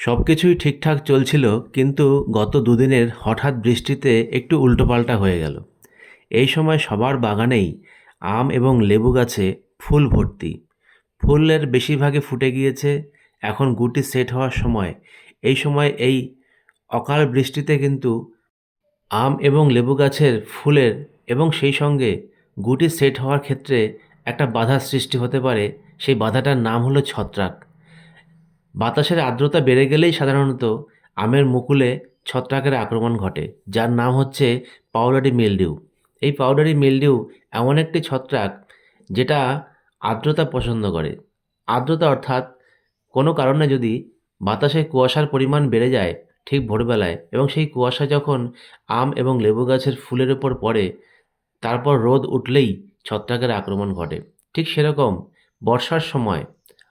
সব কিছুই ঠিকঠাক চলছিল, কিন্তু গত দুদিনের হঠাৎ বৃষ্টিতে একটু উল্টোপাল্টা হয়ে গেল। এই সময় সবার বাগানেই আম এবং লেবু গাছে ফুল ভর্তি। ফুলের বেশিরভাগই ফুটে গিয়েছে, এখন গুটি সেট হওয়ার সময়। এই সময় এই অকাল বৃষ্টিতে কিন্তু আম এবং লেবু গাছের ফুলের এবং সেই সঙ্গে গুটি সেট হওয়ার ক্ষেত্রে একটা বাধার সৃষ্টি হতে পারে। সেই বাধাটার নাম হলো ছত্রাক। বাতাসের আর্দ্রতা বেড়ে গেলেই সাধারণত আমের মুকুলে ছত্রাকের আক্রমণ ঘটে, যার নাম হচ্ছে পাউডারি মিলডিউ। এই পাউডারি মিলডিউ এমন একটি ছত্রাক যেটা আর্দ্রতা পছন্দ করে। আর্দ্রতা অর্থাৎ কোনো কারণে যদি বাতাসে কুয়াশার পরিমাণ বেড়ে যায় ঠিক ভোরবেলায় এবং সেই কুয়াশা যখন আম এবং লেবু গাছের ফুলের ওপর পড়ে, তারপর রোদ উঠলেই ছত্রাকের আক্রমণ ঘটে। ঠিক সেরকম বর্ষার সময়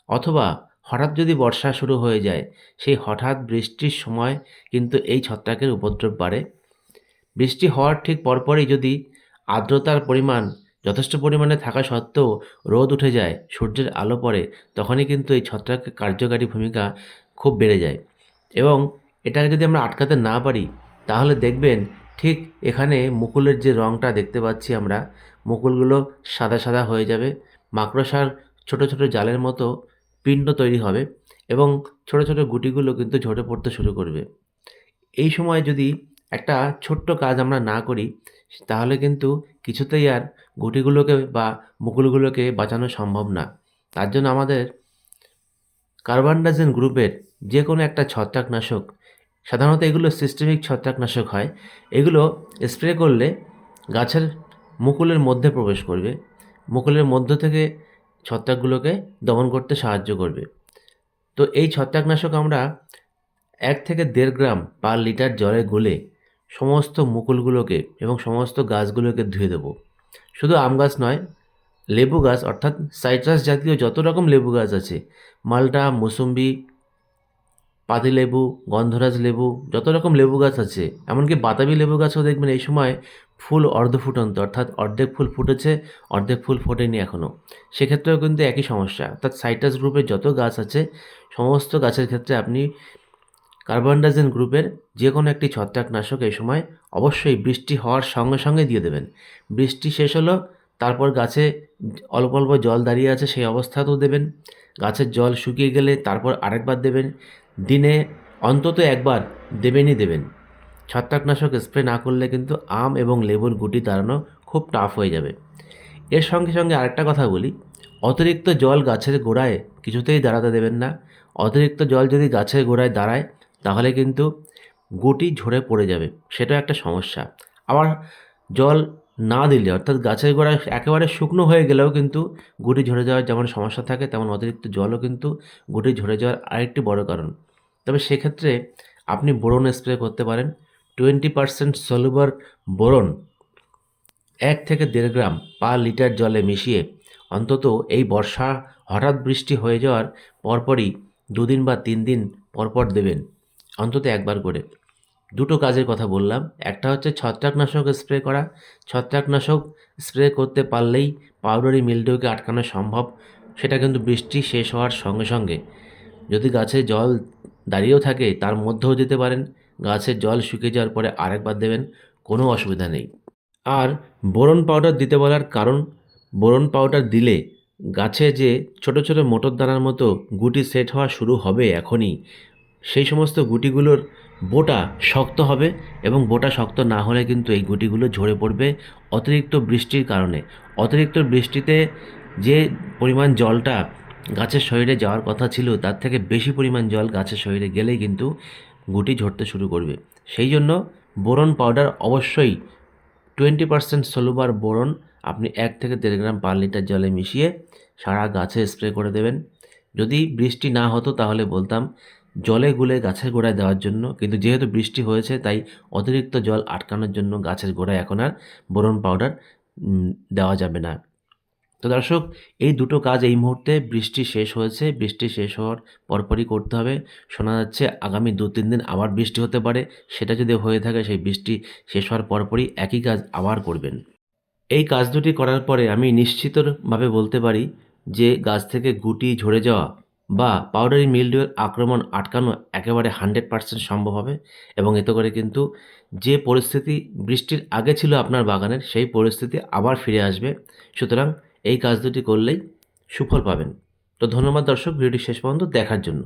অথবা হঠাৎ যদি বর্ষা শুরু হয়ে যায়, সেই হঠাৎ বৃষ্টির সময় কিন্তু এই ছত্রাকের উপদ্রব বাড়ে। বৃষ্টি হওয়ার ঠিক পরপরই যদি আর্দ্রতার পরিমাণ যথেষ্ট পরিমাণে থাকা সত্ত্বেও রোদ উঠে যায়, সূর্যের আলো পড়ে, তখনই কিন্তু এই ছত্রাকের কার্যকারী ভূমিকা খুব বেড়ে যায়। এবং এটাকে যদি আমরা আটকাতে না পারি, তাহলে দেখবেন ঠিক এখানে মুকুলের যে রঙটা দেখতে পাচ্ছি আমরা, মুকুলগুলো সাদা সাদা হয়ে যাবে। মাকড়সার ছোট ছোট জালের মতো পিণ্ড তৈরি হবে এবং ছোট ছোট গুটিগুলো কিন্তু ঝরে পড়তে শুরু করবে। এই সময় যদি একটা ছোট্ট কাজ আমরা না করি, তাহলে কিন্তু কিছুতেই আর গুটিগুলোকে বা মুকুলগুলোকে বাঁচানো সম্ভব না। তার জন্য আমাদের কার্বানডাজিন গ্রুপের যে কোনো একটা ছত্রাকনাশক, সাধারণত এগুলো সিস্টেমিক ছত্রাকনাশক হয়, এগুলো স্প্রে করলে গাছের মুকুলের মধ্যে প্রবেশ করবে। মুকুলের মধ্য থেকে ছত্রাকগুলোকে দমন করতে সাহায্য করবে। তো এই ছত্রাকনাশক আমরা এক থেকে দেড় গ্রাম পার লিটার জলে গুলে সমস্ত মুকুলগুলোকে এবং সমস্ত গাছগুলোকে ধুয়ে দেবো। শুধু আম গাছ নয়, লেবু গাছ অর্থাৎ সাইট্রাস জাতীয় যত রকম লেবু গাছ আছে, মালটা, মুসুম্বি পাতিলেবু গন্ধরাজ লেবু, যত রকম লেবু গাছ আছে, এমনকি বাতাবি লেবু গাছও দেখবেন এই সময় ফুল অর্ধ ফুটন্ত, অর্থাৎ অর্ধেক ফুল ফুটেছে, অর্ধেক ফুল ফোটেনি এখনও সেক্ষেত্রেও কিন্তু একই সমস্যা। অর্থাৎ সাইটাস গ্রুপের যত গাছ আছে, সমস্ত গাছের ক্ষেত্রে আপনি কার্বনডাইজেন গ্রুপের যে কোনো একটি ছত্রাকনাশক এই সময় অবশ্যই বৃষ্টি হওয়ার সঙ্গে সঙ্গে দিয়ে দেবেন। বৃষ্টি শেষ হলো, তারপর গাছে অল্প অল্প জল দাঁড়িয়ে আছে সেই অবস্থাতেও দেবেন। গাছের জল শুকিয়ে গেলে তারপর আরেকবার দেবেন। দিনে অন্তত একবার দেবেনই দেবেন। ছত্রাকনাশক স্প্রে না করলে কিন্তু আম এবং লেবুর গুটি তাড়ানো খুব টাফ হয়ে যাবে। এর সঙ্গে সঙ্গে আরেকটা কথা বলি, অতিরিক্ত জল গাছের গোড়ায় কিছুতেই দাঁড়াতে দেবেন না। অতিরিক্ত জল যদি গাছের গোড়ায় দাঁড়ায়, তাহলে কিন্তু গুটি ঝরে পড়ে যাবে সেটা একটা সমস্যা। আবার জল না দিলে, অর্থাৎ গাছের গোড়ায় একেবারে শুকনো হয়ে গেলেও কিন্তু গুটি ঝরে যাওয়ার যেমন সমস্যা থাকে, তেমন অতিরিক্ত জলও কিন্তু গুটি ঝরে যাওয়ার আরেকটি বড় কারণ। তবে সেক্ষেত্রে আপনি বোরন স্প্রে করতে পারেন টোয়েন্টি পারসেন্ট সলুবার বোরন এক থেকে দেড় গ্রাম পা লিটার জলে মিশিয়ে অন্তত এই বর্ষা হঠাৎ বৃষ্টি হয়ে যাওয়ার পরপরই দুদিন বা তিন দিন পরপর দেবেন, অন্তত একবার করে। দুটো কাজের কথা বললাম। একটা হচ্ছে ছত্রাকনাশক স্প্রে করা। ছত্রাকনাশক স্প্রে করতে পারলেই পাউডারি মিলডিউকে আটকানো সম্ভব, সেটা কিন্তু বৃষ্টি শেষ হওয়ার সঙ্গে সঙ্গে। যদি গাছে জল দাঁড়িয়েও থাকে, তার মধ্যেও দিতে পারেন। গাছের জল শুকিয়ে যাওয়ার পরে আরেকবার দেবেন, কোনো অসুবিধা নেই। আর বোরন পাউডার দিতে বলার কারণ, বোরন পাউডার দিলে গাছে যে ছোট ছোট মোটর দানার মতো গুটি সেট হওয়া শুরু হবে এখনই, সেই সমস্ত গুটিগুলোর বোটা শক্ত হবে এবং বোটা শক্ত না হলে কিন্তু এই গুটিগুলো ঝরে পড়বে অতিরিক্ত বৃষ্টির কারণে। অতিরিক্ত বৃষ্টিতে যে পরিমাণ জলটা গাছের শরীরে যাওয়ার কথা ছিল, তার থেকে বেশি পরিমাণ জল গাছের শরীরে গেলেই কিন্তু গুটি ঝরতে শুরু করবে। সেই জন্য বোরন পাউডার অবশ্যই টোয়েন্টি পার্সেন্ট সলুবার বোরন আপনি এক থেকে দেড় গ্রাম পার লিটার জলে মিশিয়ে সারা গাছে স্প্রে করে দেবেন। যদি বৃষ্টি না হতো তাহলে বলতাম জলে গুলে গাছের গোড়ায় দেওয়ার জন্য, কিন্তু যেহেতু বৃষ্টি হয়েছে তাই অতিরিক্ত জল আটকানোর জন্য গাছের গোড়ায় এখন আর বোরন পাউডার দেওয়া যাবে না। তো দর্শক, এই দুটো কাজ এই মুহূর্তে বৃষ্টি শেষ হয়েছে। বৃষ্টি শেষ হওয়ার পরপরই করতে হবে। শোনা যাচ্ছে আগামী দু তিন দিন আবার বৃষ্টি হতে পারে। সেটা যদি হয়ে থাকে, সেই বৃষ্টি শেষ হওয়ার পরপরই একই কাজ আবার করবেন। এই কাজ দুটি করার পরে আমি নিশ্চিতভাবে বলতে পারি যে গাছ থেকে গুটি ঝরে যাওয়া বা পাউডারি মিলডিউয়ের আক্রমণ আটকানো একেবারে হান্ড্রেড পার্সেন্ট সম্ভব হবে এবং এতে করে কিন্তু যে পরিস্থিতি বৃষ্টির আগে ছিল আপনার বাগানের, সেই পরিস্থিতি আবার ফিরে আসবে। সুতরাং এই কাজ দুটি করলেই সুফল পাবেন। তো ধন্যবাদ দর্শক ভিডিওটি শেষ পর্যন্ত দেখার জন্য।